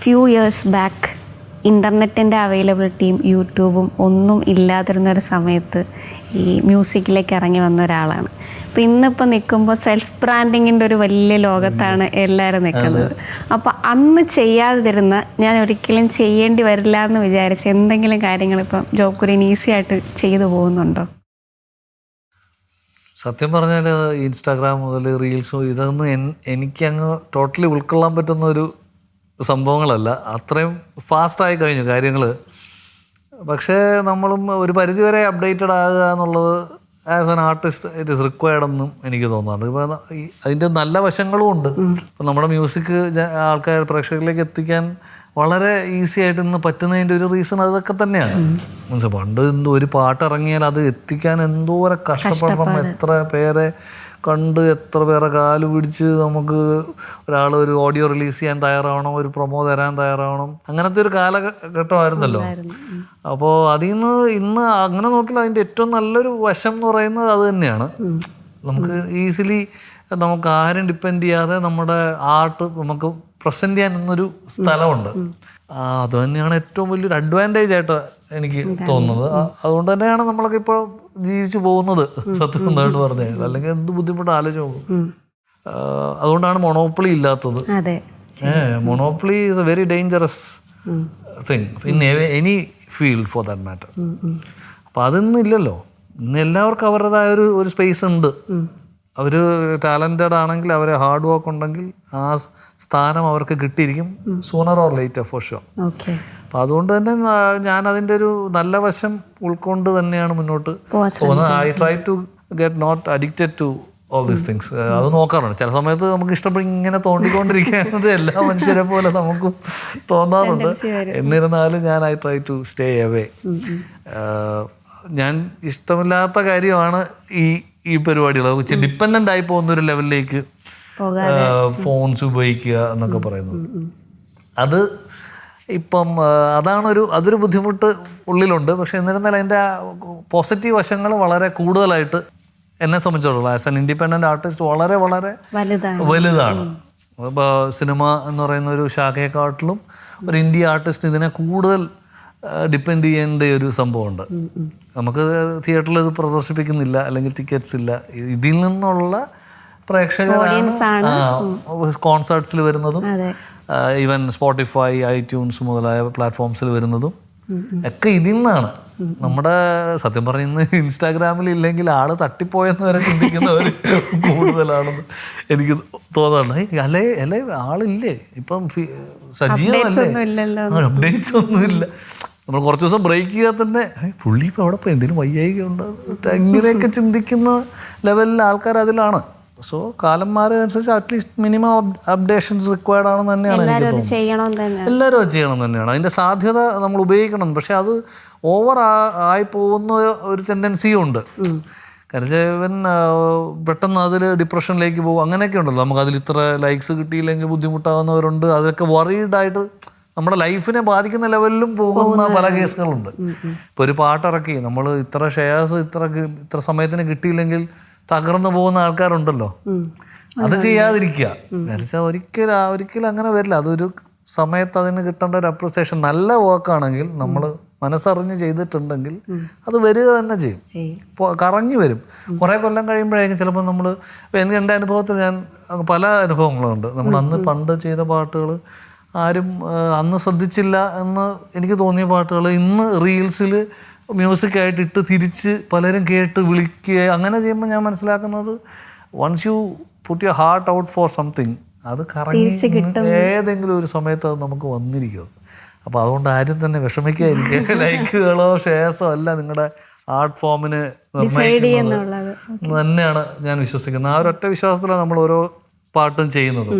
Few years back ഇന്റർനെറ്റിന്റെ അവൈലബിലിറ്റിയും യൂട്യൂബും ഒന്നും ഇല്ലാതിരുന്ന ഒരു സമയത്ത് ഈ മ്യൂസിക്കിലേക്ക് ഇറങ്ങി വന്ന ഒരാളാണ്. അപ്പോൾ ഇന്നിപ്പോൾ നിൽക്കുമ്പോൾ സെൽഫ് ബ്രാൻഡിങ്ങിന്റെ ഒരു വലിയ ലോകത്താണ് എല്ലാവരും നിൽക്കുന്നത്. അപ്പോൾ അന്ന് ചെയ്യാതിരുന്ന ഞാൻ ഒരിക്കലും ചെയ്യേണ്ടി വരില്ല എന്ന് വിചാരിച്ച് എന്തെങ്കിലും കാര്യങ്ങൾ ഇപ്പം ജോബ് കുര്യൻ ഈസി ആയിട്ട് ചെയ്തു പോകുന്നുണ്ടോ? സത്യം പറഞ്ഞാൽ ഇൻസ്റ്റാഗ്രാം മുതൽ റീൽസും ഇതൊന്നും എനിക്കങ്ങ് എനിക്ക് അങ്ങ് ടോട്ടലി ഉൾക്കൊള്ളാൻ പറ്റുന്ന ഒരു സംഭവങ്ങളല്ല. അത്രയും ഫാസ്റ്റായി കഴിഞ്ഞു കാര്യങ്ങൾ പക്ഷേ നമ്മളും ഒരു പരിധിവരെ അപ്ഡേറ്റഡ് ആകുക എന്നുള്ളത് as an artist it is required എന്നും എനിക്ക് തോന്നാറുണ്ട് ഇപ്പോൾ അതിന്റെ നല്ല വശങ്ങളും ഉണ്ട്. ഇപ്പം നമ്മുടെ മ്യൂസിക് ആൾക്കാർ പ്രേക്ഷകരിലേക്ക് എത്തിക്കാൻ വളരെ ഈസി ആയിട്ട് ഇന്ന് പറ്റുന്നതിന്റെ ഒരു റീസൺ അതൊക്കെ തന്നെയാണ്. മനസ്സിലായി പണ്ട് എന്തോ ഒരു പാട്ട് ഇറങ്ങിയാൽ അത് എത്തിക്കാൻ എന്തോരം കഷ്ടപ്പെടണം എത്ര പേരെ കണ്ട് എത്ര പേരെ കാൽ പിടിച്ച് നമുക്ക് ഒരാൾ ഒരു ഓഡിയോ റിലീസ് ചെയ്യാൻ തയ്യാറാവണം ഒരു പ്രൊമോ തരാൻ തയ്യാറാവണം. അങ്ങനത്തെ ഒരു കാലഘട്ടമായിരുന്നല്ലോ. അപ്പോൾ അതിൽ നിന്ന് ഇന്ന് അങ്ങനെ നോക്കിയാൽ അതിന്റെ ഏറ്റവും നല്ലൊരു വശം എന്ന് പറയുന്നത് അത് തന്നെയാണ്. നമുക്ക് ഈസിലി നമുക്ക് ആരും ഡിപ്പെൻഡ് ചെയ്യാതെ നമ്മുടെ ആർട്ട് നമുക്ക് പ്രസന്റ് ചെയ്യാൻ എന്നൊരു സ്ഥലമുണ്ട്. ആ, അത് തന്നെയാണ് ഏറ്റവും വലിയൊരു അഡ്വാന്റേജ് ആയിട്ട് എനിക്ക് തോന്നുന്നത്. അതുകൊണ്ട് തന്നെയാണ് നമ്മളൊക്കെ ഇപ്പോൾ ജീവിച്ചു പോകുന്നത് സത്യസന്ധമായിട്ട് പറഞ്ഞു അല്ലെങ്കിൽ എന്ത് ബുദ്ധിമുട്ട് ആലോചിച്ച് നോക്കും. അതുകൊണ്ടാണ് മൊണോപ്പൊളി ഇല്ലാത്തത്. A monopoly is a very dangerous thing in any field for that matter അപ്പം അതൊന്നും ഇല്ലല്ലോ. ഇന്ന് എല്ലാവർക്കും അവരുടേതായ ഒരു ഒരു സ്പേസ് ഉണ്ട്. അവർ ടാലന്റഡ് ആണെങ്കിൽ അവരെ ഹാർഡ് വർക്ക് ഉണ്ടെങ്കിൽ ആ സ്ഥാനം അവർക്ക് കിട്ടിയിരിക്കും sooner or later for sure okay. അപ്പം അതുകൊണ്ട് തന്നെ ഞാൻ അതിന്റെ ഒരു നല്ല വശം ഉൾക്കൊണ്ട് തന്നെയാണ് മുന്നോട്ട് പോകുന്നത്. I try to get not addicted to all these things അത് നോക്കാറുണ്ട്. ചില സമയത്ത് നമുക്ക് ഇഷ്ടപ്പെടും ഇങ്ങനെ തോണ്ടിക്കൊണ്ടിരിക്കുന്നത് എല്ലാ മനുഷ്യരെ പോലെ നമുക്കും തോന്നാറുണ്ട്. എന്നിരുന്നാലും ഞാൻ I try to stay away ഞാൻ ഇഷ്ടമില്ലാത്ത കാര്യമാണ് ഈ ഈ പരിപാടികൾ ഡിപ്പെൻഡന്റ് ആയി പോകുന്ന ഒരു ലെവലിലേക്ക് ഫോൺസ് ഉപയോഗിക്കുക എന്നൊക്കെ പറയുന്നത്. അത് ഇപ്പം അതാണൊരു അതൊരു ബുദ്ധിമുട്ട് ഉള്ളിലുണ്ട്. പക്ഷെ എന്നിരുന്നാലും അതിന്റെ പോസിറ്റീവ് വശങ്ങൾ വളരെ കൂടുതലായിട്ട് എന്നെ സംബന്ധിച്ചിടത്തോളം ആസ് എൻ ഇൻഡിപെൻഡന്റ് ആർട്ടിസ്റ്റ് വളരെ വളരെ വലുതാണ്. വലുതാണ്. ഇപ്പോൾ സിനിമ എന്ന് പറയുന്ന ഒരു ശാഖയെക്കാട്ടിലും ഒരു ഇന്ത്യ ആർട്ടിസ്റ്റ് ഇതിനെ കൂടുതൽ ഡിപ്പെൻഡ് ചെയ്യേണ്ട ഒരു സംഭവമുണ്ട്. നമുക്ക് തിയേറ്ററിൽ ഇത് പ്രദർശിപ്പിക്കുന്നില്ല അല്ലെങ്കിൽ ടിക്കറ്റ്സ് ഇല്ല. ഇതിൽ നിന്നുള്ള പ്രേക്ഷകരാണ് കോൺസേർട്സിൽ വരുന്നതും ഈവൻ സ്പോട്ടിഫൈ ഐട്യൂൺസ് മുതലായ പ്ലാറ്റ്ഫോംസിൽ വരുന്നതും ഒക്കെ ഇതിൽ നിന്നാണ്. നമ്മുടെ സത്യം പറയുന്ന ഇൻസ്റ്റാഗ്രാമിൽ ഇല്ലെങ്കിൽ ആൾ തട്ടിപ്പോയെന്ന് വരെ ചിന്തിക്കുന്നവർ കൂടുതലാണെന്ന് എനിക്ക് തോന്നാറുണ്ട്. ഏയ് അല്ലേ അല്ലേ ആളില്ലേ? ഇപ്പം സജീവമല്ലേ? അപ്ഡേറ്റ്സ് ഒന്നുമില്ല നമ്മൾ കുറച്ച് ദിവസം ബ്രേക്ക് ചെയ്താൽ തന്നെ "ഏയ് പുള്ളി ഇപ്പോൾ അവിടെ പോയി എന്തെങ്കിലും വയ്യായിക ഉണ്ട് എങ്ങനെയൊക്കെ ചിന്തിക്കുന്ന ലെവലിൽ ആൾക്കാർ അതിലാണ്. സോ കാലം മാറിയതനുസരിച്ച് at least minimum updations required ആണെന്ന് തന്നെയാണ് എല്ലാവരും അത് ചെയ്യണം തന്നെയാണ്. അതിന്റെ സാധ്യത നമ്മൾ ഉപയോഗിക്കണം. പക്ഷെ അത് ഓവർ ആയി പോകുന്ന ഒരു ടെൻഡൻസിയും ഉണ്ട്. കരജീവൻ പെട്ടെന്ന് അതിൽ ഡിപ്രഷനിലേക്ക് പോകും. അങ്ങനെയൊക്കെ ഉണ്ടല്ലോ. നമുക്ക് അതിൽ ഇത്ര ലൈക്സ് കിട്ടിയില്ലെങ്കിൽ ബുദ്ധിമുട്ടാകുന്നവരുണ്ട് അതൊക്കെ വറീഡായിട്ട് നമ്മുടെ ലൈഫിനെ ബാധിക്കുന്ന ലെവലിലും പോകുന്ന പല കേസുകളുണ്ട്. ഇപ്പോൾ ഒരു പാട്ടിറക്കി നമ്മൾ ഇത്ര ഷെയർസ് ഇത്ര ഇത്ര സമയത്തിന് കിട്ടിയില്ലെങ്കിൽ തകർന്നു പോകുന്ന ആൾക്കാരുണ്ടല്ലോ. അത് ചെയ്യാതിരിക്കുക. എന്നുവെച്ചാൽ ഒരിക്കലും ഒരിക്കലും അങ്ങനെ വരില്ല. അതൊരു സമയത്ത് അതിന് കിട്ടേണ്ട ഒരു അപ്രിസിയേഷൻ നല്ല വർക്കാണെങ്കിൽ നമ്മൾ മനസ്സറിഞ്ഞ് ചെയ്തിട്ടുണ്ടെങ്കിൽ അത് വരിക തന്നെ ചെയ്യും. ഇപ്പോൾ കറങ്ങി വരും. കുറേ കൊല്ലം കഴിയുമ്പോഴായിരിക്കും ചിലപ്പോൾ നമ്മൾ എനിക്ക് എന്റെ അനുഭവത്തിൽ ഞാൻ പല അനുഭവങ്ങളുണ്ട്. നമ്മൾ അന്ന് പണ്ട് ചെയ്ത പാട്ടുകൾ ആരും അന്ന് ശ്രദ്ധിച്ചില്ല എന്ന് എനിക്ക് തോന്നിയ പാട്ടുകൾ. ഇന്ന് റീൽസിൽ മ്യൂസിക്കായിട്ട് ഇട്ട് തിരിച്ച് പലരും കേട്ട് വിളിക്കുക അങ്ങനെ ചെയ്യുമ്പോൾ ഞാൻ മനസ്സിലാക്കുന്നത് once you put you heart out for something അത് കറങ്ങി ഏതെങ്കിലും ഒരു സമയത്ത് അത് നമുക്ക് വന്നിരിക്കും. അപ്പോൾ അതുകൊണ്ട് ആരും തന്നെ വിഷമിക്കാതിരിക്കുക. ലൈക്കുകളോ ഷെയർസോ അല്ല നിങ്ങളുടെ ആർട്ട് ഫോമിന് നിർണയിക്കുന്നത്. തന്നെയാണ് ഞാൻ വിശ്വസിക്കുന്നത്. ആ ഒരൊറ്റ വിശ്വാസത്തിലാണ് നമ്മൾ ഓരോ പാട്ടും ചെയ്യുന്നത്.